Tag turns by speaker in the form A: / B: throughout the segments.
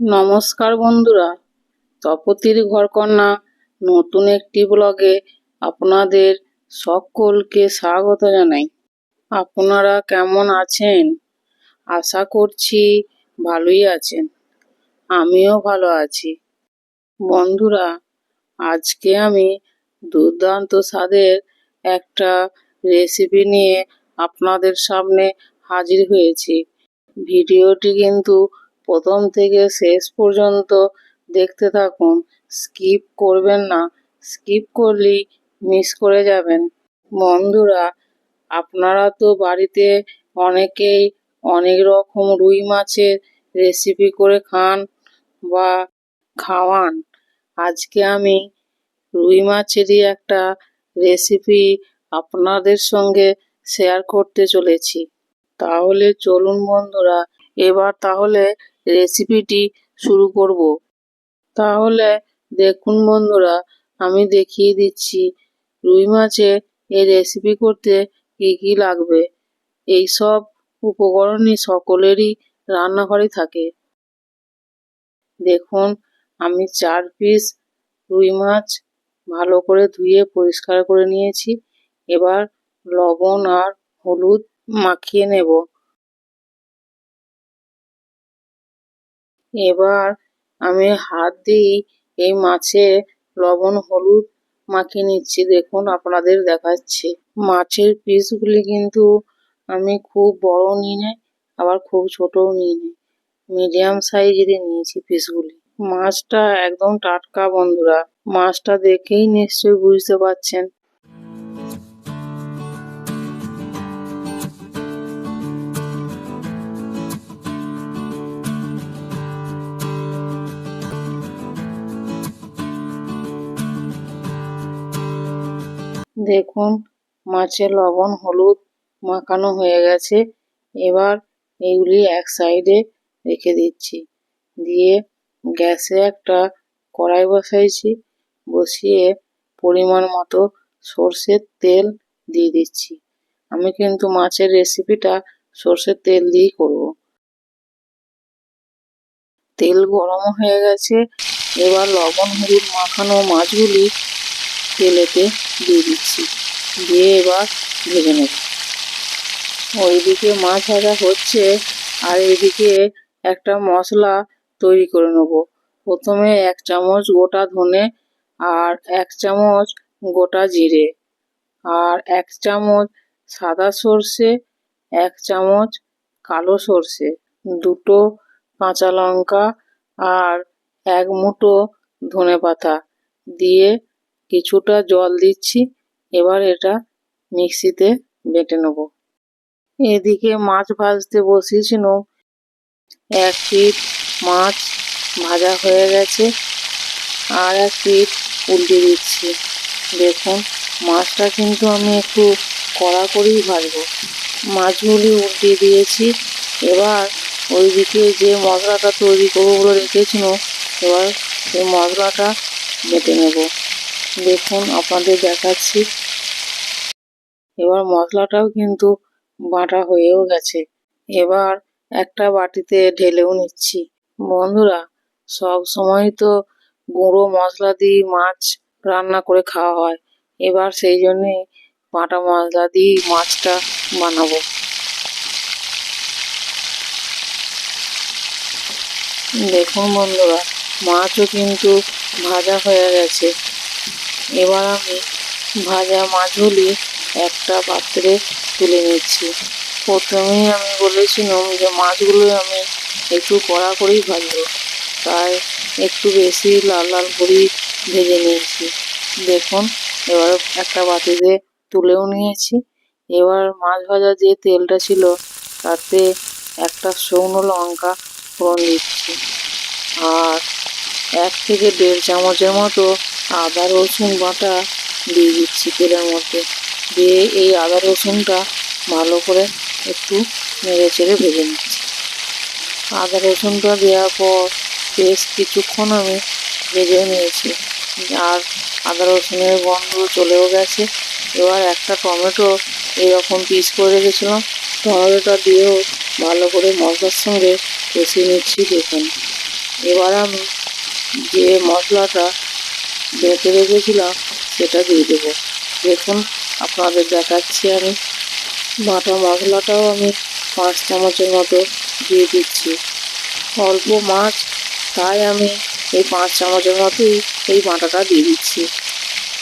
A: নমস্কার বন্ধুরা, তপতির ঘরকন্যা নতুন একটি ব্লগে আপনাদের সকলকে স্বাগত জানাই। আপনারা কেমন আছেন? আশা করছি ভালোই আছেন। আমিও ভালো আছি। বন্ধুরা, আজকে আমি দুর্দান্ত স্বাদের একটা রেসিপি নিয়ে আপনাদের সামনে হাজির হয়েছি। ভিডিওটি কিন্তু প্রথম থেকে শেষ পর্যন্ত দেখতে থাকুন। স্কিপ করবেন না। স্কিপ করলেই মিস করে যাবেন। বন্ধুরা, আপনারা তো বাড়িতে অনেকেই অনেক রকম রুই মাছের রেসিপি করে খান বা খাওয়ান। আজকে আমি রুই মাছেরই একটা রেসিপি আপনাদের সঙ্গে শেয়ার করতে চলেছি। তাহলে চলুন বন্ধুরা, এবার তাহলে রেসিপিটি শুরু করব। তাহলে দেখুন বন্ধুরা, আমি দেখিয়ে দিচ্ছি রুই মাছের এই রেসিপি করতে কী কী লাগবে। এই সব উপকরণই সকলেরই রান্নাঘরে থাকে। দেখুন, আমি চার পিস রুই মাছ ভালো করে ধুয়ে পরিষ্কার করে নিয়েছি। এবার লবণ আর হলুদ মাখিয়ে নেব। এবার আমি হাত দিয়েই এই মাছে লবণ হলুদ মাখিয়ে নিচ্ছি। দেখুন, আপনাদের দেখাচ্ছি। মাছের পিসগুলি কিন্তু আমি খুব বড় নিই নাই, আবার খুব ছোটও নিই নি মিডিয়াম সাইজেরই নিয়েছি পিসগুলি। মাছটা একদম টাটকা, বন্ধুরা। মাছটা দেখেই নিশ্চয়ই বুঝতে পারছেন। দেখুন, মাছে লবণ, হলুদ মাখানো হয়ে গেছে। এবার এগুলি এক সাইডে রেখে দিচ্ছি। দিয়ে গ্যাসে একটা কড়াই বসাইছি। বসিয়ে পরিমাণ মতো সর্ষের তেল দিয়ে দিচ্ছি। আমি কিন্তু মাছের রেসিপিটা সর্ষের তেল দিয়েই করব। তেল গরম হয়ে গেছে। এবার লবণ, হলুদ মাখানো মাছগুলি তেলেতে দিয়ে দিচ্ছি। দিয়ে এবার ভেজে নেব। ওইদিকে মাছ ভাজা হচ্ছে আর এইদিকে একটা মশলা তৈরি করে নেব। প্রথমে এক চামচ গোটা ধনে আর এক চামচ গোটা জিরে আর এক চামচ সাদা সর্ষে, এক চামচ কালো সর্ষে, দুটো কাঁচা লঙ্কা আর এক মুঠো ধনে পাতা দিয়ে কিছুটা জল দিচ্ছি, এবার এটা মিক্সিতে বেটে নেব। এদিকে মাছ ভাজতে বসিয়েছিলাম এক পিঠ মাছ ভাজা হয়ে গেছে, আর এক পিঠ উল্টে দিচ্ছি। দেখুন, মাছটা কিন্তু আমি একটু কড়া করেই ভাজবো। মাছগুলি উল্টে দিয়েছি, এবার ওইদিকে যে মশলাটা তৈরি করব বলে রেখেছিলাম এবার সেই মশলাটা বেটে নেব। দেখুন, আপনাদের দেখাচ্ছি। এবার মশলাটাও কিন্তু বাটা হয়েও গেছে। এবার একটা বাটিতে ঢেলেও নিচ্ছি। বন্ধুরা, সব সময় তো গুঁড়ো মশলা দিয়ে মাছ রান্না করে খাওয়া হয়। এবার সেই জন্যে বাটা মশলা দিয়ে মাছটা বানাবো। দেখুন বন্ধুরা, মাছও কিন্তু ভাজা হয়ে গেছে। এবার আমি ভাজা মাছগুলি একটা পাত্রে তুলে নিচ্ছি। প্রথমেই আমি বলেছিলাম যে মাছগুলো আমি একটু কড়া করেই ভাজবো, তাই একটু বেশি লাল লাল করেই ভেজে নিয়েছি। দেখুন, এবার একটা বাটিতে তুলেও নিয়েছি। এবার মাছ ভাজা যে তেলটা ছিল, তাতে একটা শুকনো লঙ্কা ফোড়ন দিচ্ছি। আর এক থেকে দেড় চামচের মতো আদা, রসুন বাটা দিয়ে দিচ্ছি তেলের মধ্যে। দিয়ে এই আদা, রসুনটা ভালো করে একটু নেড়ে চেড়ে ভেজে নিচ্ছি। আদা, রসুনটা দেওয়ার পর বেশ কিছুক্ষণ আমি ভেজে নিয়েছি। আর আদা, রসুনের গন্ধ চলেও গেছে। এবার একটা টমেটো এরকম পিস করে রেখেছিলাম। টমেটোটা দিয়েও ভালো করে মশলার সঙ্গে কষিয়ে নিচ্ছি দেখুন। এবার আমি যে মশলাটা বেটে রেখেছিলাম সেটা দিয়ে দেবো। দেখুন, আপনাদের দেখাচ্ছি আমি। বাটা মশলাটাও আমি পাঁচ চামচের মতো দিয়ে দিচ্ছি। অল্প মাছ, তাই আমি এই পাঁচ চামচের মতোই এই বাটাটা দিয়ে দিচ্ছি।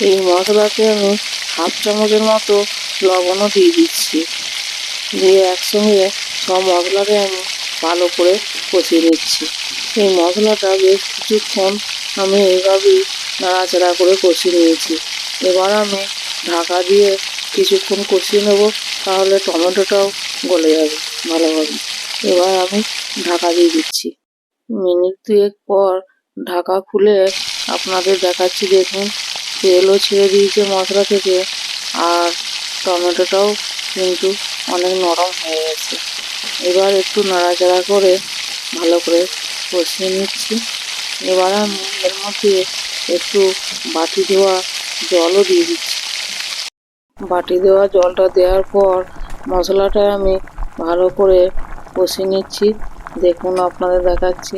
A: এই মশলাতে আমি হাফ চামচের মতো লবণও দিয়ে দিচ্ছি। দিয়ে একসঙ্গে সব মশলাতে আমি ভালো করে কষিয়ে নিচ্ছি। এই মশলাটা বেশ কিছুক্ষণ আমি এইভাবেই নাড়াচাড়া করে কষিয়ে নিয়েছি। এবার আমি ঢাকা দিয়ে কিছুক্ষণ কষিয়ে নেব, তাহলে টমেটোটাও গলে যাবে ভালোভাবে। এবার আমি ঢাকা দিয়ে দিচ্ছি। মিনিট দুয়েক পর ঢাকা খুলে আপনাদের দেখাচ্ছি, দেখুন। তেলও ছেড়ে দিয়েছে মশলা থেকে, আর টমেটোটাও কিন্তু অনেক নরম হয়ে গেছে। এবার একটু নাড়াচাড়া করে ভালো করে কষিয়ে নিচ্ছি। এবার আমি এর মধ্যে একটু বাটি দেওয়া জলও দিয়ে দিচ্ছি। বাটি দেওয়া জলটা দেওয়ার পর মশলাটা আমি ভালো করে কষিয়ে নিচ্ছি। দেখুন আপনাদের দেখাচ্ছি।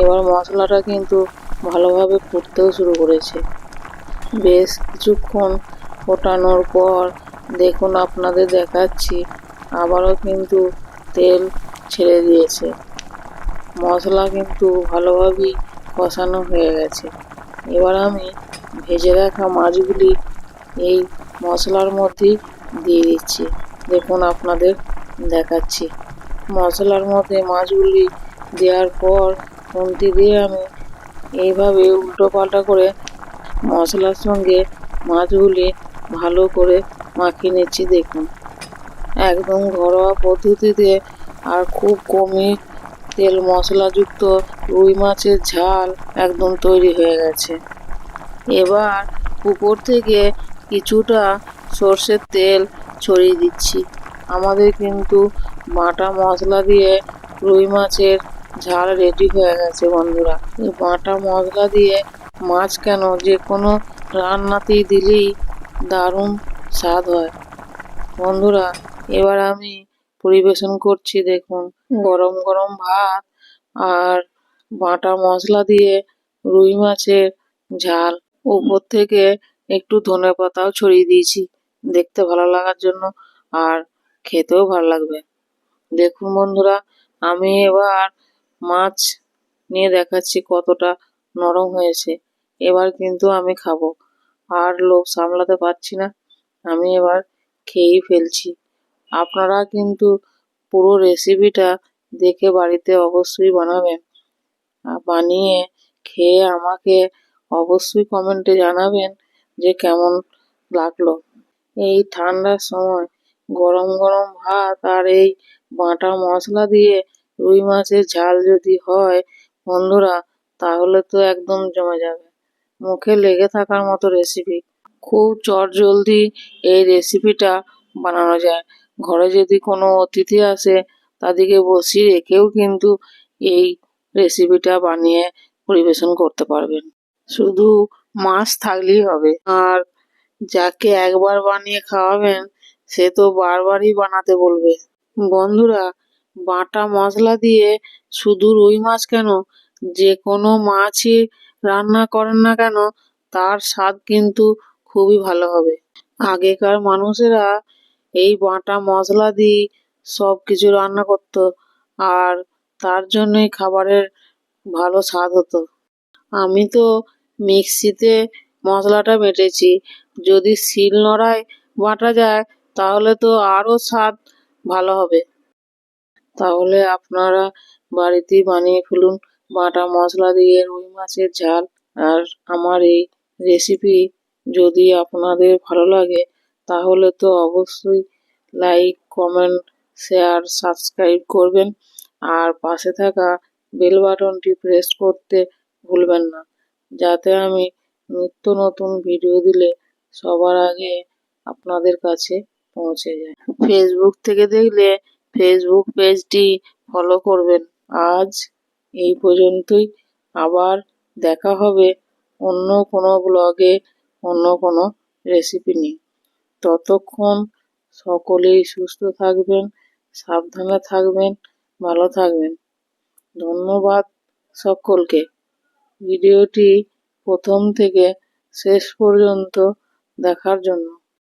A: এবার মশলাটা কিন্তু ভালোভাবে ফুটতেও শুরু করেছে। বেশ কিছুক্ষণ ফোটানোর পর দেখুন আপনাদের দেখাচ্ছি, আবারও কিন্তু তেল ছেড়ে দিয়েছে। মশলা কিন্তু ভালোভাবেই কষানো হয়ে গেছে। এবার আমি ভেজে রাখা মাছগুলি এই মশলার মধ্যেই দিয়ে দিচ্ছি। দেখুন, আপনাদের দেখাচ্ছি। মশলার মধ্যে মাছগুলি দেওয়ার পর খুন্তি দিয়ে আমি এইভাবে উল্টো পাল্টা করে মশলার সঙ্গে মাছগুলি ভালো করে মাখিয়ে নিচ্ছি। দেখুন, একদম ঘরোয়া পদ্ধতিতে আর খুব কমই তেল, মশলাযুক্ত রুই মাছের ঝাল একদম তৈরি হয়ে গেছে। এবার উপর থেকে কিছুটা সর্ষের তেল ছড়িয়ে দিচ্ছি। আমাদের কিন্তু বাটা মশলা দিয়ে রুই মাছের ঝাল রেডি হয়ে গেছে বন্ধুরা। এই বাটা মশলা দিয়ে মাছ কেন যে কোনো রান্নাতেই দিলেই দারুণ স্বাদ হয়। বন্ধুরা, এবার আমি পরিবেশন করছি দেখুন গরম গরম ভাত আর বাটা মশলা দিয়ে রুই মাছের ঝাল। উপর থেকে একটু ধনে পাতাও ছড়িয়ে দিয়েছি দেখতে ভালো লাগার জন্য আর খেতেও ভালো লাগবে। দেখুন বন্ধুরা আমি এবার মাছ নিয়ে দেখাচ্ছি কতটা নরম হয়েছে। এবার কিন্তু আমি খাব। আর লোভ সামলাতে পারছি না আমি এবার খেয়েই ফেলছি। আপনারা কিন্তু পুরো রেসিপিটা দেখে বাড়িতে অবশ্যই বানাবেন। বানিয়ে খেয়ে আমাকে অবশ্যই কমেন্টে জানাবেন যে কেমন লাগল। এই ঠান্ডার সময় গরম গরম ভাত আর এই বাটা মশলা দিয়ে রুই মাছের ঝাল যদি হয়, বন্ধুরা, তাহলে তো একদম জমে যাবে। মুখে লেগে থাকার মতো রেসিপি খুব চটজলদি এই রেসিপিটা বানানো যায়। ঘরে যদি কোনো অতিথি আসে, তাদেরকে বসিয়ে রেখেও কিন্তু এই রেসিপিটা বানিয়ে পরিবেশন করতে পারবেন। শুধু মাছ থাকলেই হবে। আর যাকে একবার বানিয়ে খাওয়াবেন, সে তো বারবারই বানাতে বলবে। বন্ধুরা, বাটা মশলা দিয়ে শুধু রুই মাছ কেন? যে কোনো মাছই রান্না করেন না কেন, তার স্বাদ কিন্তু খুবই ভালো হবে। আগেকার মানুষেরা এই বাটা মশলা দিয়ে সব কিছু রান্না করতো আর তার জন্যই খাবারের ভালো স্বাদ হতো। আমি তো মিক্সিতে মশলাটা বেটেছি। যদি শিল নোড়ায় বাটা যায়, তাহলে তো আরও স্বাদ ভালো হবে। তাহলে আপনারা বাড়িতেই বানিয়ে ফেলুন বাটা মশলা দিয়ে রুই মাছের ঝাল। আর আমার এই রেসিপি যদি আপনাদের ভালো লাগে তাহলে তো অবশ্যই লাইক কমেন্ট শেয়ার সাবস্ক্রাইব করবেন। আর পাশে থাকা বেল বাটনটি প্রেস করতে ভুলবেন না, যাতে আমি নিত্য নতুন ভিডিও দিলে সবার আগে আপনাদের কাছে পৌঁছে যায়। ফেসবুক থেকে দেখলে ফেসবুক পেজটি ফলো করবেন। আজ এই পর্যন্তই। আবার দেখা হবে অন্য কোনো ব্লগে অন্য কোনো রেসিপি নিয়ে। ততক্ষণ সকলেই সুস্থ থাকবেন, সাবধানে থাকবেন, ভালো থাকবেন। ধন্যবাদ সকলকে। ভিডিওটি প্রথম থেকে শেষ পর্যন্ত দেখার জন্য।